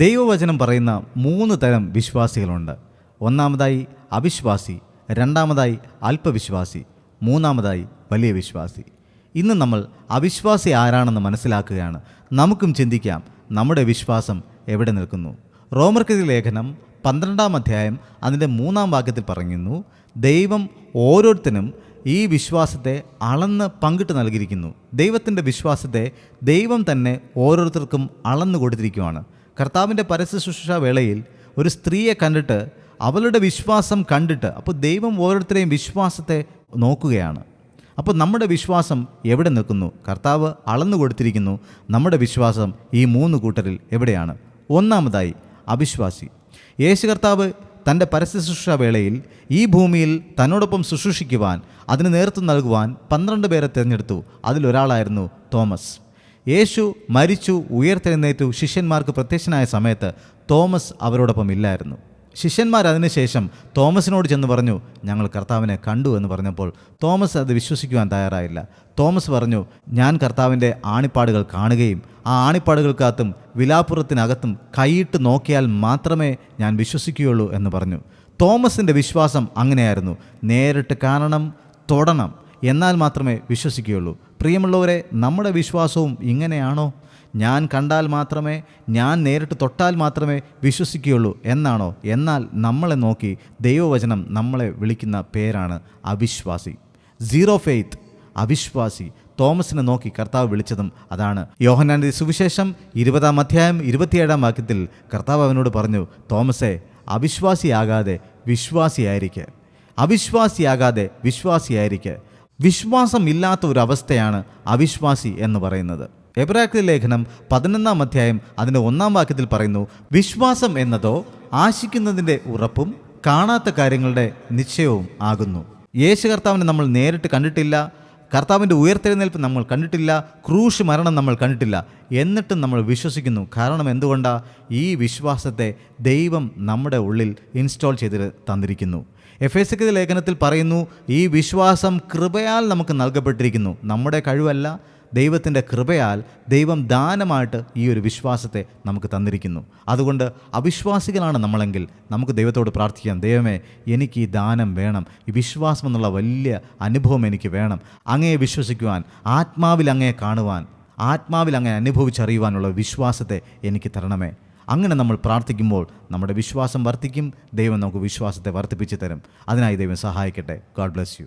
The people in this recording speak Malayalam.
ദൈവവചനം പറയുന്ന മൂന്ന് തരം വിശ്വാസികളുണ്ട്. ഒന്നാമതായി അവിശ്വാസി രണ്ടാമതായി അല്പവിശ്വാസി മൂന്നാമതായി വലിയ വിശ്വാസി. ഇന്ന് നമ്മൾ അവിശ്വാസി ആരാണെന്ന് മനസ്സിലാക്കുകയാണ്. നമുക്കും ചിന്തിക്കാം നമ്മുടെ വിശ്വാസം എവിടെ നിൽക്കുന്നു. റോമർക്കെതി ലേഖനം പന്ത്രണ്ടാം അധ്യായം അതിന്റെ മൂന്നാം വാക്യത്തിൽ പറയുന്നു ദൈവം ഓരോരുത്തരും ഈ വിശ്വാസത്തെ അളന്ന് പങ്കിട്ട് നൽകിയിരിക്കുന്നു. ദൈവത്തിന്റെ വിശ്വാസത്തെ ദൈവം തന്നെ ഓരോരുത്തർക്കും അളന്നു കൊടുത്തിരിക്കുവാണ്. കർത്താവിന്റെ പരസ്യ ശുശ്രൂഷ വേളയിൽ ഒരു സ്ത്രീയെ കണ്ടിട്ട് അവളുടെ വിശ്വാസം കണ്ടിട്ട് അപ്പോൾ ദൈവം ഓരോരുത്തരെയും വിശ്വാസത്തെ നോക്കുകയാണ്. അപ്പോൾ നമ്മുടെ വിശ്വാസം എവിടെ നിൽക്കുന്നു? കർത്താവ് അളന്നു കൊടുത്തിരിക്കുന്നു. നമ്മുടെ വിശ്വാസം ഈ മൂന്ന് കൂട്ടരിൽ എവിടെയാണ്? ഒന്നാമതായി അവിശ്വാസി. യേശു കർത്താവ് തന്റെ പരസ്യ ശുശ്രൂഷ വേളയിൽ ഈ ഭൂമിയിൽ തന്നോടൊപ്പം ശുശ്രൂഷിക്കുവാൻ അതിന് നേതൃത്വം നൽകുവാൻ പന്ത്രണ്ട് പേരെ തിരഞ്ഞെടുത്തു. അതിലൊരാളായിരുന്നു തോമസ്. യേശു മരിച്ചു ഉയർത്തെഴുന്നേറ്റു ശിഷ്യന്മാർക്ക് പ്രത്യക്ഷനായ സമയത്ത് തോമസ് അവരോടൊപ്പം ഇല്ലായിരുന്നു. ശിഷ്യന്മാർ അതിനുശേഷം തോമസിനോട് ചെന്ന് പറഞ്ഞു ഞങ്ങൾ കർത്താവിനെ കണ്ടു എന്ന് പറഞ്ഞപ്പോൾ തോമസ് അത് വിശ്വസിക്കുവാൻ തയ്യാറായില്ല. തോമസ് പറഞ്ഞു ഞാൻ കർത്താവിന്റെ ആണിപ്പാടുകൾ കാണുകയും ആ ആണിപ്പാടുകൾക്കകത്തും വിലാപ്പുറത്തിനകത്തും കൈയിട്ട് നോക്കിയാൽ മാത്രമേ ഞാൻ വിശ്വസിക്കുകയുള്ളൂ എന്ന് പറഞ്ഞു. തോമസിന്റെ വിശ്വാസം അങ്ങനെയായിരുന്നു. നേരിട്ട് കാണണം തൊടണം. എന്നാൽ മാത്രമേ വിശ്വസിക്കുകയുള്ളൂ. പ്രിയമുള്ളവരെ നമ്മുടെ വിശ്വാസവും ഇങ്ങനെയാണോ? ഞാൻ കണ്ടാൽ മാത്രമേ ഞാൻ നേരിട്ട് തൊട്ടാൽ മാത്രമേ വിശ്വസിക്കുകയുള്ളൂ എന്നാണോ? എന്നാൽ നമ്മളെ നോക്കി ദൈവവചനം നമ്മളെ വിളിക്കുന്ന പേരാണ് അവിശ്വാസി. Zero faith അവിശ്വാസി. തോമസിനെ നോക്കി കർത്താവ് വിളിച്ചതും അതാണ്. യോഹനാന്റെ സുവിശേഷം ഇരുപതാം അധ്യായം ഇരുപത്തിയേഴാം വാക്യത്തിൽ കർത്താവ് അവനോട് പറഞ്ഞു തോമസേ അവിശ്വാസിയാകാതെ വിശ്വാസിയായിരിക്കെ. അവിശ്വാസിയാകാതെ വിശ്വാസിയായിരിക്കെ. വിശ്വാസമില്ലാത്ത ഒരു അവസ്ഥയാണ് അവിശ്വാസി എന്ന് പറയുന്നത്. എബ്രാക്തി ലേഖനം പതിനൊന്നാം അധ്യായം അതിന്റെ ഒന്നാം വാക്യത്തിൽ പറയുന്നു വിശ്വാസം എന്നതോ ആശിക്കുന്നതിന്റെ ഉറപ്പും കാണാത്ത കാര്യങ്ങളുടെ നിശ്ചയവും ആകുന്നു. യേശു കർത്താവിനെ നമ്മൾ നേരിട്ട് കണ്ടിട്ടില്ല കർത്താവിന്റെ ഉയർത്തെഴുന്നേൽപ്പ് നമ്മൾ കണ്ടിട്ടില്ല ക്രൂശ് മരണം നമ്മൾ കണ്ടിട്ടില്ല. എന്നിട്ടും നമ്മൾ വിശ്വസിക്കുന്നു. കാരണം എന്തുകൊണ്ടാണ് ഈ വിശ്വാസത്തെ ദൈവം നമ്മുടെ ഉള്ളിൽ ഇൻസ്റ്റാൾ ചെയ്ത് തന്നിരിക്കുന്നു. എഫ് എസ് ലേഖനത്തിൽ പറയുന്നു ഈ വിശ്വാസം കൃപയാൽ നമുക്ക് നൽകപ്പെട്ടിരിക്കുന്നു. നമ്മുടെ കഴിവല്ല ദൈവത്തിന്റെ കൃപയാൽ ദൈവം ദാനമായിട്ട് ഈ ഒരു വിശ്വാസത്തെ നമുക്ക് തന്നിരിക്കുന്നു. അതുകൊണ്ട് അവിശ്വാസികളാണ് നമ്മളെങ്കിൽ നമുക്ക് ദൈവത്തോട് പ്രാർത്ഥിക്കാം. ദൈവമേ എനിക്ക് ഈ ദാനം വേണം. ഈ വിശ്വാസം എന്നുള്ള വലിയ അനുഭവം എനിക്ക് വേണം. അങ്ങയെ വിശ്വസിക്കുവാൻ ആത്മാവിൽ അങ്ങയെ കാണുവാൻ ആത്മാവിൽ അങ്ങനെ അനുഭവിച്ചറിയുവാനുള്ള വിശ്വാസത്തെ എനിക്ക് തരണമേ. അങ്ങനെ നമ്മൾ പ്രാർത്ഥിക്കുമ്പോൾ നമ്മുടെ വിശ്വാസം വർദ്ധിക്കും. ദൈവം നമുക്ക് വിശ്വാസത്തെ വർദ്ധിപ്പിച്ച് തരും. അതിനായി ദൈവം സഹായിക്കട്ടെ. God bless you